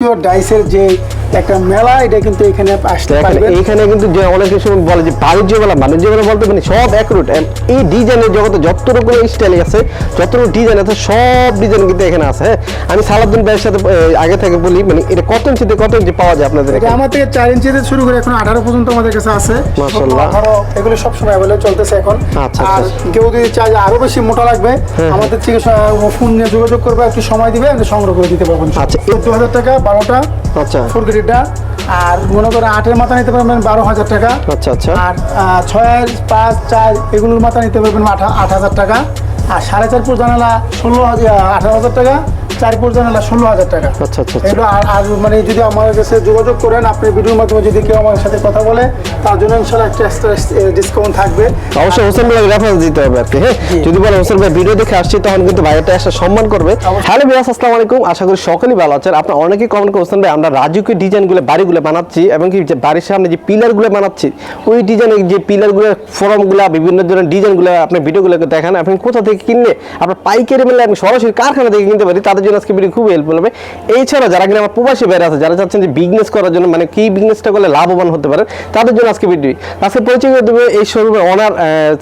ডাইসের যে একটা মেলা এটা কিন্তু এখানে আসতে পারবেন। এইখানে কিন্তু যে অনেক কিছু বলে যে বাণিজ্য মেলা বাণিজ্য মেলা বলতে মানে সব এক রুট এই ডিজাইনের জগতে যত রকমের স্টাইল আছে যত ডিজাইন আছে সব ডিজাইন কিন্তু এখানে আছে হ্যাঁ? আমি সালাউদ্দিন ভাইয়ের সাথে আগে থেকে বলি মানে এটা কত ইঞ্চিতে কত ইঞ্চি পাওয়া যায় আপনাদের এখানে? আমার থেকে চার ইঞ্চি থেকে শুরু করে এখন আঠারো পর্যন্ত আমাদের কাছে আছে। মাশাআল্লাহ। এগুলো সবসময় অ্যাভেলেবল চলতেছে এখন। আচ্ছা, আর আচ্ছা। কেউ যদি চায় আরও বেশি মোটা লাগবে আমাদের থেকে ফোন নিয়ে যোগাযোগ করবে একটু সময় দিবে আমরা সংগ্রহ করে দিতে পারবেন আচ্ছা, চোদ্দ হাজার টাকা বারোটা আচ্ছা। ফোর গ্রেডটা আর মনে করো আটের মাথা নিতে পারবেন বারো হাজার টাকা। আচ্ছা আচ্ছা। আর ছয় পাঁচ চার এগুলোর মাথা নিতে পারবেন আট হাজার টাকা। আর সাড়ে চার ফুট জানালা ষোলো হাজার আঠারো হাজার টাকা চার ফুট জানালা ষোলো হাজার টাকা। আচ্ছা, আচ্ছা, আচ্ছা। এগুলো আর আর মানে যদি আমার কাছে যোগাযোগ করেন আপনি ভিডিওর মাধ্যমে যদি কেউ আমার সাথে কথা বলে তার জন্য ইনশাল্লাহ একটা এক্সট্রা ডিসকাউন্ট থাকবে। অবশ্যই হোসেন ভাই রেফারেন্স দিতে হবে আর কি হ্যাঁ যদি বলে হোসেন ভাই ভিডিও দেখে আসছি তখন কিন্তু ভাইয়াটা এসে সম্মান করবে। হ্যালো বিয়াস আসসালামু আলাইকুম। আশা করি সকলেই ভালো আছেন। আপনারা অনেকেই কমেন্ট করছেন ভাই আমরা রাজুকে ডিজাইনগুলো বাড়িগুলো বানাচ্ছি এবং কি যে বাড়ির সামনে যে পিলারগুলো বানাচ্ছি ওই ডিজাইনের যে পিলারগুলো ফর্মগুলো বিভিন্ন ধরনের ডিজাইনগুলো আপনি ভিডিওগুলোকে দেখান আপনি কোথা থেকে কিনলে আপনার পাইকারি মেলে আপনি সরাসরি কারখানা থেকে কিনতে পারি তাদের জন্য আজকে ভিডিও খুব হেল্পফুল হবে। এছাড়া যারা কিনা আমার প্রবাসী বাইরে আছে যারা চাচ্ছেন যে বিজনেস করার জন্য মানে কি বিজনেসটা করলে লাভবান হতে পারে তাদের জন্য আজকে ভিডিও আজকে পরিচয় করে দেবে এই শোরুমের ওনার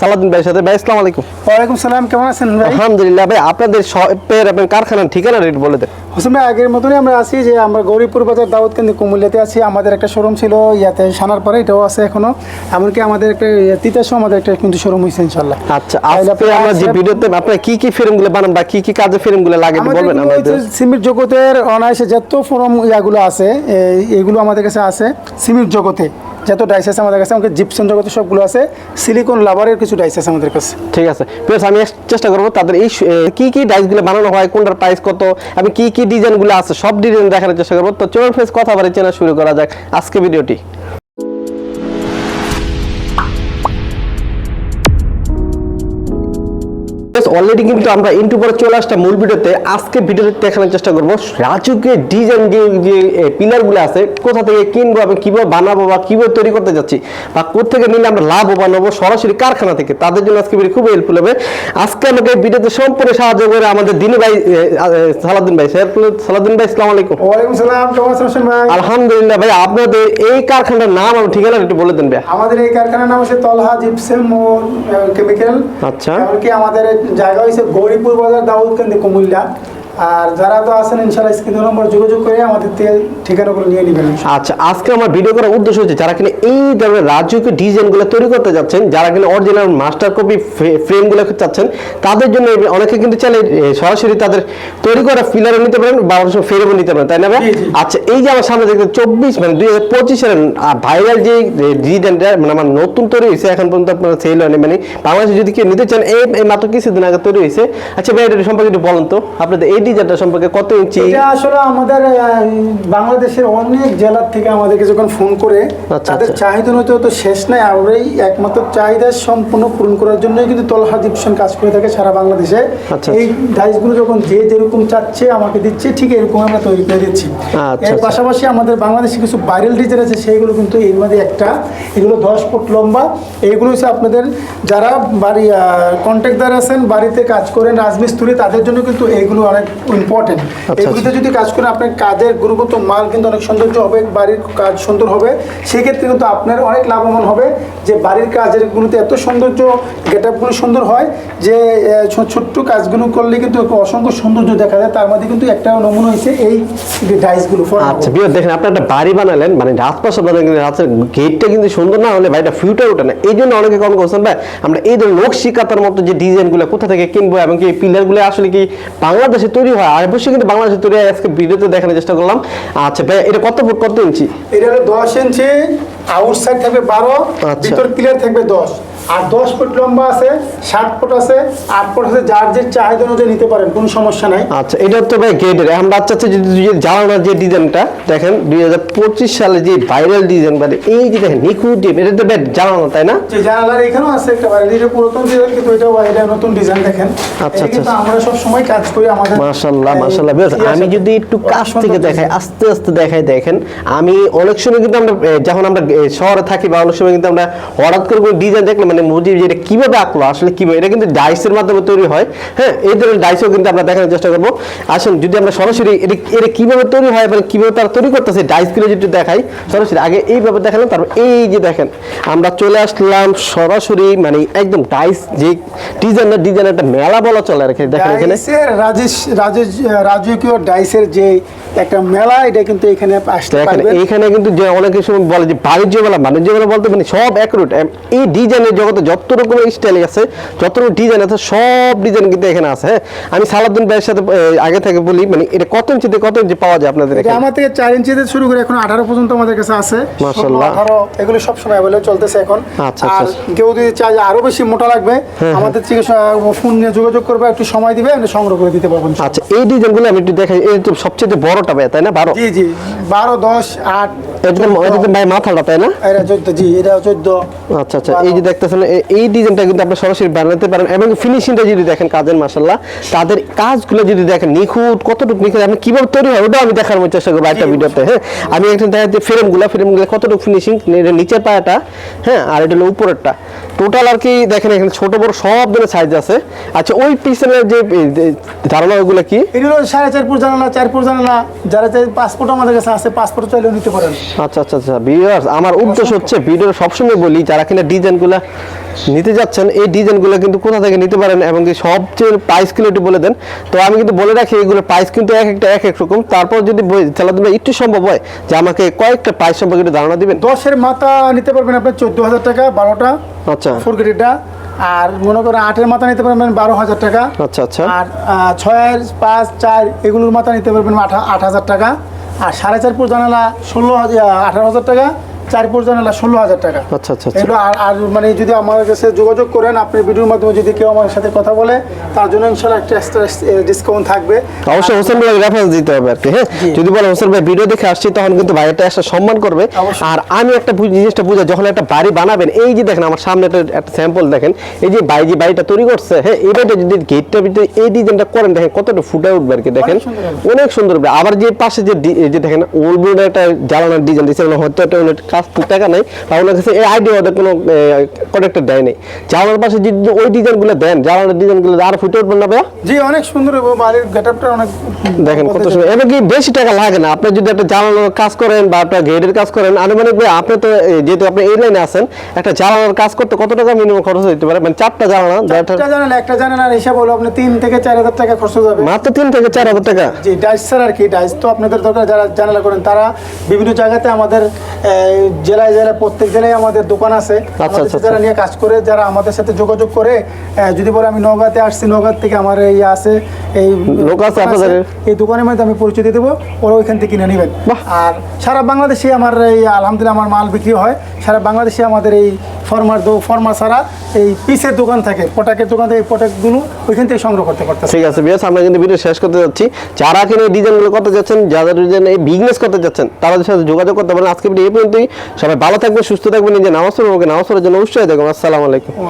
সালাদিন ভাইয়ের সাথে। ভাই আসসালামু আলাইকুম। ওয়ালাইকুম সালাম কেমন আছেন ভাই? আলহামদুলিল্লাহ ভাই আপনাদের শপের আপনার কারখানার ঠিকানা রেট বলে দেন। হোসেন ভাই আগের মতনই আমরা আছি যে আমরা গৌরীপুর বাজার দাউদ কেন্দ্র কুমিল্লাতে আছি। আমাদের একটা শোরুম ছিল ইয়াতে সানার পরে এটাও আছে এখনও। এমনকি আমাদের একটা তিতাসও আমাদের একটা কিন্তু শোরুম হয়েছে ইনশাল্লাহ আচ্ছা আজকে আমরা যে। ভিডিওতে আপনার কি কি ফ্রেমগুলো বানান বা কি কি কাজে ফ্রেমগুলো লাগে বলবেন আমাদের। সিমির জগতের অনায়াসে যত ফোরম ইয়াগুলো আছে এইগুলো আমাদের কাছে আছে। সিমির জগতে। যত ডাইস আছে আমাদের কাছে, আমাদের জিপসন জগতে সবগুলো আছে সিলিকন লাভারের কিছু ডাইসেস আমাদের কাছে। ঠিক আছে। প্লাস আমি চেষ্টা করব তাদের এই কি কি ডাইসগুলো বানানো হয়, কোনটার প্রাইস কত, আমি কি কি ডিজাইনগুলো আছে, সব ডিজাইন দেখানোর চেষ্টা করব। তো চলুন ফেস কথা বলে চেনা শুরু করা যাক আজকে ভিডিওটি। অলরেডি কিন্তু আমরা ইন্টু পরে চলে আসলাম মূল ভিডিওতে। আজকে ভিডিওতে দেখানোর চেষ্টা করব রাজুকে ডিজাইন যে যে পিলারগুলো আছে কোথা থেকে কিনবো এবং কীভাবে বানাবো বা কীভাবে তৈরি করতে যাচ্ছি বা কোথেকে নিলে আমরা লাভ বানাবো সরাসরি কারখানা থেকে। তাদের জন্য আজকে ভিডিও খুব হেল্পফুল হবে। আজকে আমাকে ভিডিওতে সম্পূর্ণ সাহায্য করে আমাদের দিনু ভাই সালাউদ্দিন ভাই। স্যার সালাউদ্দিন ভাই আসসালামু আলাইকুম। ওয়ালাইকুম সালাম কেমন আছেন ভাই? আলহামদুলিল্লাহ ভাই আপনাদের এই কারখানার নাম এবং ঠিকানা একটু বলে দেন ভাই আমাদের এই কারখানার নাম হচ্ছে তলহা জিপসেম ও কেমিক্যাল আচ্ছা। এমনকি আমাদের জায়গা হয়েছে গৌরীপুর বাজার দাউদ কেন্দ্র কুমিল্লা। আর যারা তো আছেন ইনশাল্লাহ স্ক্রিন নম্বর যোগাযোগ করে আমাদের ঠিকানাগুলো নিয়ে নেবেন। আচ্ছা আজকে আমার ভিডিও করার উদ্দেশ্য হচ্ছে যারা কিনা এই ধরনের রাজকীয় ডিজাইনগুলো তৈরি করতে যাচ্ছেন যারা কিনা অরিজিনাল মাস্টার কপি ফ্রেমগুলো চাচ্ছেন তাদের জন্য অনেকে কিন্তু চাইলে সরাসরি তাদের তৈরি করা ফিলারও নিতে পারেন বা অবশ্য নিতে পারেন তাই না ভাই। আচ্ছা এই যে আমার সামনে দেখতে চব্বিশ মানে দুই হাজার পঁচিশ সালের ভাইরাল যে ডিজাইনটা মানে আমার নতুন তৈরি হয়েছে এখন পর্যন্ত আপনার সেল হয়নি মানে বাংলাদেশে যদি কেউ নিতে চান এই এই মাত্র কিছুদিন আগে তৈরি হয়েছে। আচ্ছা ভাই এটা সম্পর্কে একটু বলেন তো আপনাদের এই ডিজাইনটা সম্পর্কে কত ইঞ্চি এটা আসলে আমাদের বাংলাদেশের অনেক জেলার থেকে আমাদেরকে যখন ফোন করে আচ্ছা, তাদের আচ্ছা। চাহিদা নয়তো তো শেষ নাই আমরাই একমাত্র চাহিদা সম্পূর্ণ পূরণ করার জন্যই কিন্তু তলহা জিপসন কাজ করে থাকে সারা বাংলাদেশে। আচ্ছা, এই ডাইসগুলো যখন যে যেরকম চাচ্ছে আমাকে দিচ্ছে ঠিক এরকম আমরা তৈরি করে দিচ্ছি। এর। পাশাপাশি আমাদের বাংলাদেশে কিছু ভাইরাল ডিজাইন আছে সেইগুলো কিন্তু এর মধ্যে একটা। এগুলো দশ ফুট লম্বা। এইগুলো হচ্ছে আপনাদের যারা বাড়ি কন্ট্রাক্টদার আছেন বাড়িতে কাজ করেন রাজমিস্ত্রি তাদের জন্য কিন্তু এইগুলো অনেক ইম্পর্টেন্ট আচ্ছা। এগুলিতে যদি কাজ করেন আপনার কাজের গুণগত মাল কিন্তু অনেক সৌন্দর্য হবে বাড়ির কাজ সুন্দর হবে। সেক্ষেত্রে কিন্তু আপনার অনেক লাভবান হবে যে বাড়ির কাজের গুলোতে এত সৌন্দর্য গেট আপগুলো সুন্দর হয় যে ছোট্ট কাজগুলো করলে কিন্তু অসংখ্য সৌন্দর্য দেখা যায়। তার মধ্যে কিন্তু একটা নমুনা হয়েছে এই ডাইসগুলো আচ্ছা বিয়ার দেখেন আপনি একটা বাড়ি বানালেন মানে রাজপ্রাসাদ বানালেন কিন্তু রাতের গেটটা কিন্তু সুন্দর না হলে বাড়িটা ফিউটার ওঠে না। এই জন্য অনেকে কম করছেন ভাই আমরা এই ধরনের কাতার মতো যে ডিজাইনগুলো কোথা থেকে কিনবো এবং কি পিলারগুলো আসলে কি বাংলাদেশে তৈরি হয়। আর অবশ্যই কিন্তু বাংলাদেশে তৈরি হয়। আজকে ভিডিওতে দেখানোর চেষ্টা করলাম। আচ্ছা ভাই এটা কত ফুট? কত ইঞ্চি? এটা হলো দশ ইঞ্চি। আউটসাইড থাকবে বারো আচ্ছা। ভিতর ক্লিয়ার থাকবে দশ। আর দশ ফুট লম্বা আছে সাত ফুট আছে আট ফুট আছে যার যে চাহিদা অনুযায়ী নিতে পারেন কোনো সমস্যা নাই। আচ্ছা এটা তো ভাই গেটের এখন বাচ্চা জানানোর যে ডিজাইনটা দেখেন দুই হাজার পঁচিশ সালে যে ভাইরাল ডিজাইন মানে এই যে দেখেন নিখুঁত ডিপ এটা তো ভাই জানানো তাই না? যে জানালার এখানেও আছে একটা বাড়ি এটা পুরাতন ডিজাইন কিন্তু এটা এটা নতুন ডিজাইন দেখেন। আচ্ছা, আচ্ছা। আমরা সব সময় কাজ করি আমাদের বেশ ইয়ে আমি যদি একটু কাছ থেকে দেখাই আস্তে আস্তে দেখাই দেখেন আমি অনেক সময় কিন্তু আমরা যখন আমরা শহরে থাকি বা অনেক সময় কিন্তু আমরা হঠাৎ করে কোনো ডিজাইন দেখলে মানে মানে বুঝি যে কীভাবে আঁকলো, আসলে কীভাবে, এটা কিন্তু ডাইসের মাধ্যমে তৈরি হয়। হ্যাঁ এই ধরনের ডাইসও কিন্তু আমরা দেখানোর চেষ্টা করব। আসুন, যদি আমরা সরাসরি এটা এটা কীভাবে তৈরি হয় মানে কীভাবে তারা তৈরি করতেছে ডাইসগুলো যদি দেখাই, সরাসরি আগে এইভাবে দেখালাম, তারপর এই যে দেখেন, আমরা চলে আসলাম সরাসরি মানে একদম ডাইস যে ডিজাইনার ডিজাইন একটা মেলা বলা চলে আর কি, দেখেন এখানে। রাজেশ রাজেশ রাজকীয় ডাইসের যে একটা মেলা এটা কিন্তু এখানে আসতে পারবেন। এইখানে কিন্তু যে অনেকে সময় বলে যে বাণিজ্য মেলা বাণিজ্য মেলা বলতে মানে সব এই ডিজাইনের জগতে যত রকমের স্টাইল আছে যত রকম ডিজাইন আছে সব ডিজাইন কিন্তু এখানে আছে হ্যাঁ? আমি ভাইয়ের সাথে আগে থেকে বলি মানে এটা কত ইঞ্চিতে কত ইঞ্চি পাওয়া যায় আপনাদের এখানে? আমার থেকে চার ইঞ্চি থেকে শুরু করে এখন আঠারো পর্যন্ত আমাদের কাছে আছে। মাশাআল্লাহ। আঠারো এগুলো সবসময় অ্যাভেলেবল চলতেছে এখন। আচ্ছা, আর আচ্ছা। কেউ যদি চায় আরও বেশি মোটা লাগবে আমাদের থেকে ফোন নিয়ে যোগাযোগ করবে একটু সময় দিবে আমরা সংগ্রহ করে দিতে পারব আচ্ছা এই ডিজাইনগুলো আমি একটু দেখাই এই তো সবচেয়ে বড়টা ভাই তাই না? বারো? জি জি। বারো দশ আট এটা তো- এটা তো ভাই মাথাটা তাই না? এটা চোদ্দ জি এটা চোদ্দ। আচ্ছা আচ্ছা। এই যে দেখতেছেন এই ডিজাইনটা কিন্তু আপনি সরাসরি বানাতে পারেন এবং ফিনিশিংটা যদি দেখেন কাজের মাসাল্লাহ তাদের কাজগুলো যদি দেখেন নিখুঁত কতটুকু নিখুঁত আপনি কীভাবে তৈরি হয় ওটাও আমি দেখার চেষ্টা করব একটা ভিডিওতে হ্যাঁ? আমি একটা দেখা যে ফ্রেমগুলো ফ্রেমগুলো কতটুকু ফিনিশিং নিচের পায়াটা হ্যাঁ? আর এটা হলো উপরেরটা। টোটাল আর কি দেখেন এখানে ছোট বড় সব ধরনের সাইজ আছে। আচ্ছা ওই পিছনের যে ধারণা ওগুলো কি? এগুলো সাড়ে চার ফুট জানালা চার ফুট জানালা। যারা চাই পাসপোর্ট আমাদের কাছে আছে পাসপোর্ট চাইলেও নিতে পারেন। আচ্ছা আচ্ছা আচ্ছা ভিউয়ার্স আমার উদ্দেশ্য হচ্ছে ভিডিওর সবসময় বলি যারা কিনা ডিজাইনগুলো নিতে যাচ্ছেন এই ডিজাইনগুলো কিন্তু কোথা থেকে নিতে পারেন এবং কি সবচেয়ে প্রাইসগুলো একটু বলে দেন। তো আমি কিন্তু বলে রাখি এগুলো প্রাইস কিন্তু এক একটা এক এক রকম। তারপর যদি খেলাধুলা একটু সম্ভব হয় যে আমাকে কয়েকটা প্রাইস সম্পর্কে একটু ধারণা দিবেন। দশের মাথা নিতে পারবেন আপনার চোদ্দ হাজার টাকা বারোটা আচ্ছা। ফোর গ্রেডটা আর মনে করেন আটের মাথা নিতে পারবেন বারো হাজার টাকা। আচ্ছা আচ্ছা। আর ছয়ের পাঁচ চার এগুলোর মাথা নিতে পারবেন আট আট হাজার টাকা। আর সাড়ে চার ফুট জানালা ষোলো হাজার আঠারো হাজার টাকা। চার ফুট জানালা ষোলো হাজার টাকা। আচ্ছা আচ্ছা আচ্ছা। এগুলো আর আর মানে যদি আমার কাছে যোগাযোগ করেন আপনি ভিডিওর মাধ্যমে যদি কেউ আমার সাথে কথা বলে তার জন্য ইনশাল্লাহ একটা এক্সট্রা ডিসকাউন্ট থাকবে। অবশ্যই হোসেন ভাই রেফারেন্স দিতে হবে আর কি হ্যাঁ? যদি বলে হোসেন ভাই ভিডিও দেখে আসছি তখন কিন্তু ভাইটা একটা সম্মান করবে। আর আমি একটা জিনিসটা বুঝা যখন একটা বাড়ি বানাবেন এই যে দেখেন আমার সামনে একটা একটা স্যাম্পল দেখেন এই যে বাড়ি যে বাড়িটা তৈরি করছে হ্যাঁ এই বাড়িটা যদি গেটটা ভিতরে এই ডিজাইনটা করেন দেখেন কতটা ফুটে উঠবে আর কি দেখেন। অনেক সুন্দর আবার যে পাশে যে যে দেখেন ওলবুড একটা জ্বালানোর ডিজাইন দিচ্ছে হয়তো একটা কাজ টাকা নাই বা ওনার কাছে এই আইডিয়া ওদের কোনো কনেক্টর দেয় নেই। জ্বালানোর পাশে যদি ওই ডিজাইনগুলো দেন জ্বালানোর ডিজাইনগুলো আর ফুটে উঠবেন না ভাইয়া? জি অনেক সুন্দর হবে বাড়ির গেটআপটা অনেক দেখেন কত সুন্দর। এবার কি বেশি টাকা লাগে না? আপনি যদি একটা জ্বালানোর কাজ করেন বা একটা গেটের কাজ করেন আনুমানিক ভাই আপনি তো যেহেতু আপনি এই লাইনে আছেন একটা জ্বালানোর কাজ করতে কত টাকা মিনিমাম খরচ হতে পারে? মানে চারটা জ্বালানো একটা জানেন একটা জানেন আর হিসাব হলো আপনি তিন থেকে চার হাজার টাকা খরচ যাবে মাত্র তিন থেকে চার হাজার টাকা? জি ডাইস স্যার আর কি ডাইস তো আপনাদের দরকার যারা জানালা করেন তারা বিভিন্ন জায়গাতে আমাদের জেলায় জেলায় প্রত্যেক জেলায় আমাদের দোকান আছে। আচ্ছা, যারা নিয়ে কাজ করে যারা আমাদের সাথে যোগাযোগ করে যদি বলে আমি নওগাঁতে আসছি নওগাঁ থেকে আমার এই আছে এই লোক আছে আপনাদের? এই দোকানের মধ্যে আমি পরিচয় দিয়ে দেবো ওরা ওইখান থেকে কিনে নেবেন। আর সারা বাংলাদেশে আমার এই আলহামদুলিল্লাহ আমার মাল বিক্রি হয়। সারা বাংলাদেশে আমাদের এই ফর্মার দো ফর্মা ছাড়া এই পিসের দোকান থাকে, পটাকের দোকান থেকে পটাকগুলো ওইখান থেকে সংগ্রহ করতে পারতে ঠিক আছে বিয়াস আমরা কিন্তু ভিডিও শেষ করতে যাচ্ছি। যারা কিনে এই ডিজাইনগুলো করতে যাচ্ছেন, যারা ডিজাইন এই বিজনেস করতে যাচ্ছেন, তাদের সাথে যোগাযোগ করতে পারেন। আজকে ভিডিও এই পর্যন্তই। সবাই ভালো থাকবেন, সুস্থ থাকবেন, নিজে নামাজ পড়বেন নামাজ পড়ার জন্য উৎসাহ দেখবেন আসসালামু আলাইকুম।